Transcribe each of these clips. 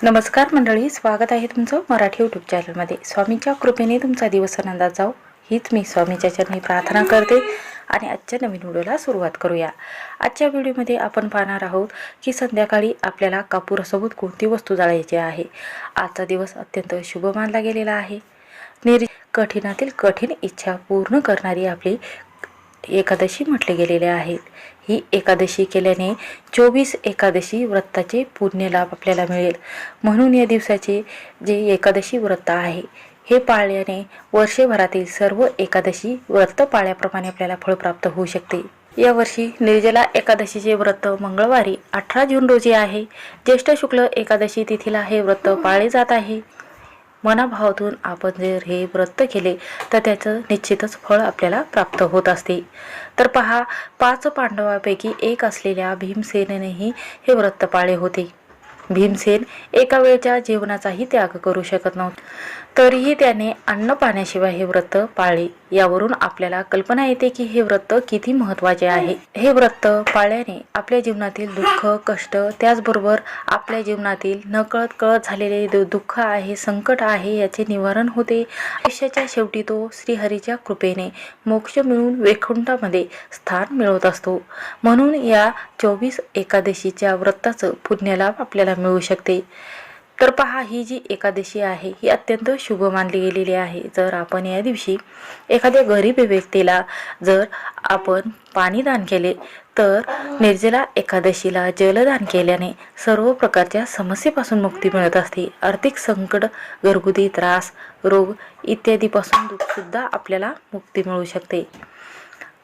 नमस्कार मंडळी स्वागत आहे तुमचं मराठी यूट्यूब चॅनलमध्ये स्वामींच्या कृपेने तुमचा दिवस आनंदात जाऊ हीच मी स्वामीच्या चरणी प्रार्थना करते आणि आजच्या नवीन व्हिडिओला सुरुवात करूया. आजच्या व्हिडिओमध्ये आपण पाहणार आहोत की संध्याकाळी आपल्याला कापूरासोबत कोणती वस्तू जाळायची आहे? आजचा दिवस अत्यंत शुभ मानला गेलेला आहे. निर कठीणातील कठीण इच्छा पूर्ण करणारी आपली एकादशी म्हटले गेलेले आहेत. ही एकादशी केल्याने चोवीस एकादशी व्रताचे पुण्य लाभ आपल्याला मिळेल. म्हणून या दिवसाचे जे एकादशी व्रत आहे हे पाळल्याने वर्षभरातील सर्व एकादशी व्रत पाळल्याप्रमाणे आपल्याला फळ प्राप्त होऊ शकते. यावर्षी निर्जला एकादशीचे व्रत मंगळवारी अठरा जून रोजी आहे. ज्येष्ठ शुक्ल एकादशी तिथीला हे व्रत पाळले जात आहे. मनाभावातून आपण जर हे व्रत केले तर त्याचं निश्चितच फळ आपल्याला प्राप्त होत असते. तर पहा पाच पांडवापैकी एक असलेल्या भीमसेनेनेही हे व्रत पाळले होते. भीमसेन एका वेळच्या जीवनाचाही त्याग करू शकत नव्हता. तरीही त्याने अन्न पाण्याशिवाय हे व्रत पाळले. यावरून आपल्याला कल्पना येते की हे व्रत किती महत्त्वाचे आहे. हे व्रत पाळल्याने आपल्या जीवनातील दुःख कष्ट त्याचबरोबर आपल्या जीवनातील नकळत कळत झालेले दु- दुःख आहे संकट आहे याचे निवारण होते. आयुष्याच्या शेवटी तो श्रीहरीच्या कृपेने मोक्ष मिळून वैकुंठामध्ये स्थान मिळवत असतो. म्हणून या चोवीस एकादशीच्या व्रताचं पुण्यलाभ आपल्याला मिळू शकते. तर पहा ही जी एकादशी आहे ही अत्यंत शुभ मानली गेलेली आहे. जर आपण या दिवशी एखाद्या गरीब व्यक्तीला जर आपण पाणी दान केले तर निर्जला एकादशीला जलदान केल्याने सर्व प्रकारच्या समस्येपासून मुक्ती मिळत असते. आर्थिक संकट घरगुती त्रास रोग इत्यादीपासून सुद्धा आपल्याला मुक्ती मिळू शकते.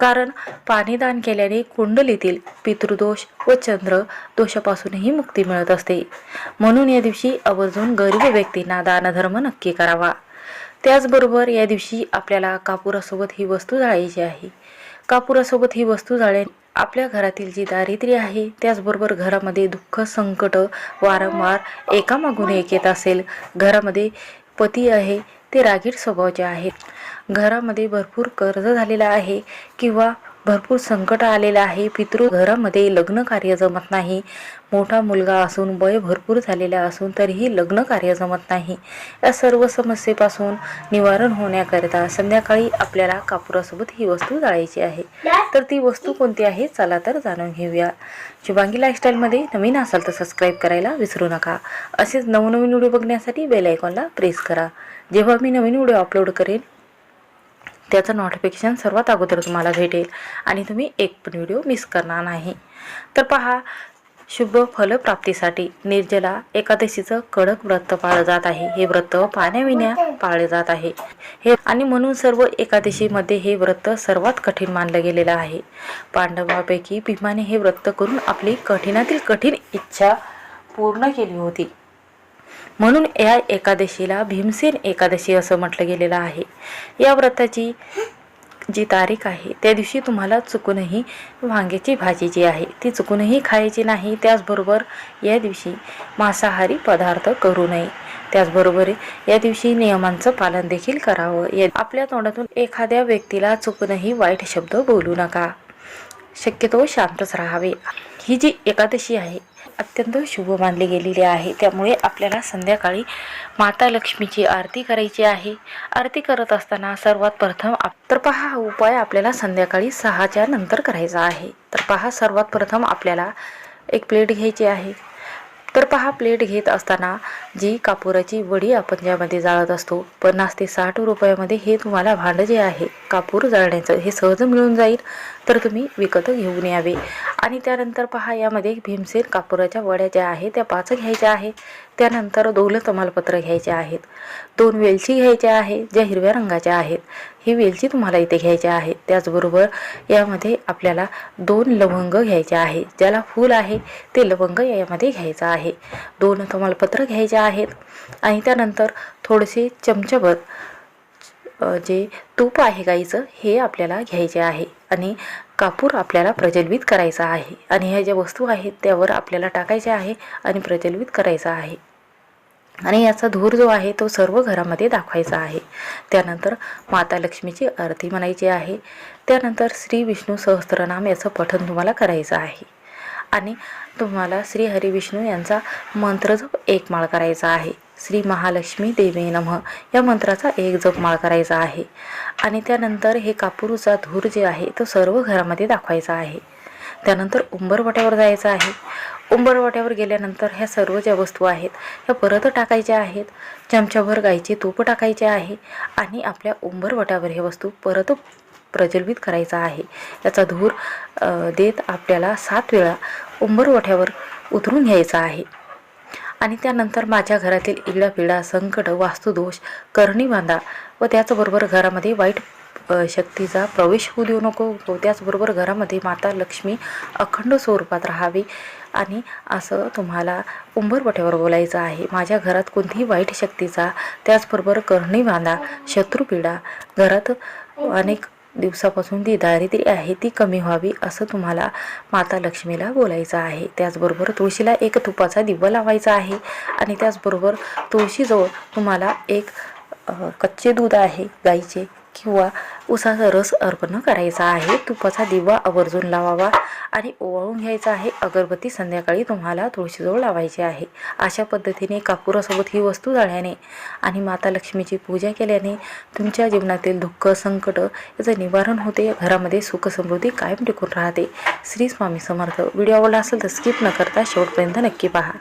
कारण पाणीदान केल्याने कुंडलीतील पितृदोष व चंद्र दोषापासूनही मुक्ती मिळत असते. म्हणून या दिवशी आवर्जून गरीब व्यक्तींना दानधर्म नक्की करावा. त्याचबरोबर या दिवशी आपल्याला कापुरासोबत ही वस्तू जाळायची आहे. कापुरासोबत ही वस्तू जाळे आपल्या घरातील जी दारिद्र्य आहे त्याचबरोबर घरामध्ये दुःख संकट वारंवार एकामागून एक येत असेल. घरामध्ये पती आहे ते रागीट स्वभावाचे आहेत. घरामध्ये भरपूर कर्ज झालेलं आहे किंवा भरपूर संकट आलेलं आहे. पितृ घरामध्ये लग्न कार्य जमत नाही. मोठा मुलगा असून वय भरपूर झालेला असून तरीही लग्न कार्य जमत नाही. या सर्व समस्येपासून निवारण होण्याकरिता संध्याकाळी आपल्याला कापुरासोबत ही वस्तू जाळायची आहे. तर ती वस्तू कोणती आहे? चला तर जाणून घेऊया. शुभांगी लाईफस्टाईलमध्ये नवीन असाल तर सबस्क्राईब करायला विसरू नका. असेच नवनवीन व्हिडिओ बघण्यासाठी बेल आयकॉनला प्रेस करा. जेव्हा मी नवीन व्हिडिओ अपलोड करेन त्याचं नोटिफिकेशन सर्वात अगोदर तुम्हाला भेटेल. आणि तुम्ही एक पण व्हिडिओ मिस करणार नाही. तर पहा शुभ फलप्राप्तीसाठी निर्जला एकादशीचं कडक व्रत पाळलं जात आहे. हे व्रत पाण्याविण्या पाळले जात आहे. हे आणि म्हणून सर्व एकादशीमध्ये हे व्रत सर्वात कठीण मानलं गेलेलं आहे. पांडवापैकी भीमाने हे व्रत करून आपली कठीणातील कठीण इच्छा पूर्ण केली होती. म्हणून या एकादशीला भीमसेन एकादशी असं म्हटलं गेलेलं आहे. या व्रताची जी तारीख आहे त्या दिवशी तुम्हाला चुकूनही वांग्याची भाजी जी आहे ती चुकूनही खायची नाही. त्याचबरोबर या दिवशी मांसाहारी पदार्थ करू नये. त्याचबरोबर या दिवशी नियमांचं पालन देखील करावं. या आपल्या तोंडातून एखाद्या व्यक्तीला चुकूनही वाईट शब्द बोलू नका. शक्यतो शांतच राहावे. ही जी एकादशी आहे अत्यंत शुभ मानली गेलेली आहे. त्यामुळे आपल्याला संध्याकाळी माता लक्ष्मीची आरती करायची आहे. आरती करत असताना सर्वात प्रथम आप तर पहा हा उपाय आपल्याला संध्याकाळी सहाच्या नंतर करायचा आहे. तर पहा सर्वात प्रथम आपल्याला एक प्लेट घ्यायची आहे. तर पहा प्लेट घेत असताना जी कापुराची वडी आपण ज्यामध्ये जाळत असतो पन्नास ते साठ रुपयामध्ये हे तुम्हाला भांडं जे आहे. कापूर जाळण्याचं हे सहज मिळून जाईल तर तुम्ही विकत घेऊन यावे. आणि त्यानंतर पहा यामध्ये भीमसेन कापुराच्या वड्या ज्या आहेत त्या पाच घ्यायच्या आहेत. त्यानंतर दोन तमालपत्र घ्यायचे आहेत. दोन वेलची घ्यायच्या आहे ज्या हिरव्या रंगाच्या आहेत. ही वेलची तुम्हाला इथे घ्यायच्या आहे. त्याचबरोबर यामध्ये आपल्याला दोन लवंग घ्यायचे आहे. ज्याला फूल आहे ते लवंग यामध्ये घ्यायचं आहे. दोन तमालपत्र घ्यायचे आहेत. आणि त्यानंतर थोडेसे चमचबत जे तूप आहे गाईचं हे आपल्याला घ्यायचे आहे. आणि कापूर आपल्याला प्रज्वलित करायचा आहे. आणि ह्या ज्या वस्तू आहेत त्यावर आपल्याला टाकायच्या आहे आणि प्रज्वलित करायचा आहे. आणि याचा धूर जो आहे तो सर्व घरामध्ये दाखवायचा आहे. त्यानंतर माता लक्ष्मीची आरती म्हणायची आहे. त्यानंतर श्री विष्णू सहस्त्रनाम याचं पठण तुम्हाला करायचं आहे. आणि तुम्हाला श्री हरी विष्णू यांचा मंत्रजप एक माळ करायचा आहे. श्री महालक्ष्मी देवी नमः. या मंत्राचा एक जप माळ करायचा आहे. आणि त्यानंतर हे कापूरचा धूर जे आहे तो सर्व घरामध्ये दाखवायचा आहे. त्यानंतर उंबरवट्यावर जायचं आहे. उंबरवट्यावर गेल्यानंतर ह्या सर्व ज्या वस्तू आहेत ह्या परत टाकायच्या आहेत. चमच्याभर गाईचे तूप टाकायचे आहे. आणि आपल्या उंबरवट्यावर हे वस्तू परत प्रज्वलित करायचा आहे. याचा धूर देत आपल्याला सात वेळा उंबरवट्यावर उतरून घ्यायचा आहे. आणि त्यानंतर माझ्या घरातील इगडापिडा संकट वास्तुदोष करणी बांधा व त्याचबरोबर घरामध्ये वाईट शक्तीचा प्रवेश होऊ देऊ नको. व त्याचबरोबर घरामध्ये माता लक्ष्मी अखंड स्वरूपात राहावी आणि असं तुम्हाला उंबरपट्यावर बोलायचं आहे. माझ्या घरात कोणतीही वाईट शक्तीचा त्याचबरोबर करणी बांधा शत्रुपीडा घरात अनेक दिवसापासून ती दारिद्र्य आहे ती कमी व्हावी असं तुम्हाला माता लक्ष्मीला बोलायचं आहे. त्याचबरोबर तुळशीला एक तुपाचा दिवा लावायचा आहे आणि त्याचबरोबर तुळशीजवळ तुम्हाला एक कच्चे दूध आहे गाईचे. किंवा उसाचा रस अर्पण करायचा आहे तुपाचा दिवा आवर्जून लावावा आणि ओवाळून घ्यायचा आहे. अगरबत्ती संध्याकाळी तुम्हाला तुळशीजवळ लावायची आहे. अशा पद्धतीने कापुरासोबत ही वस्तू जाळल्याने आणि माता लक्ष्मीची पूजा केल्याने तुमच्या जीवनातील दुःख संकट याचं निवारण होते. घरामध्ये सुख समृद्धी कायम टिकून राहते. श्री स्वामी समर्थ. व्हिडिओ आवडला असेल तर स्किप न करता शेवटपर्यंत नक्की पहा.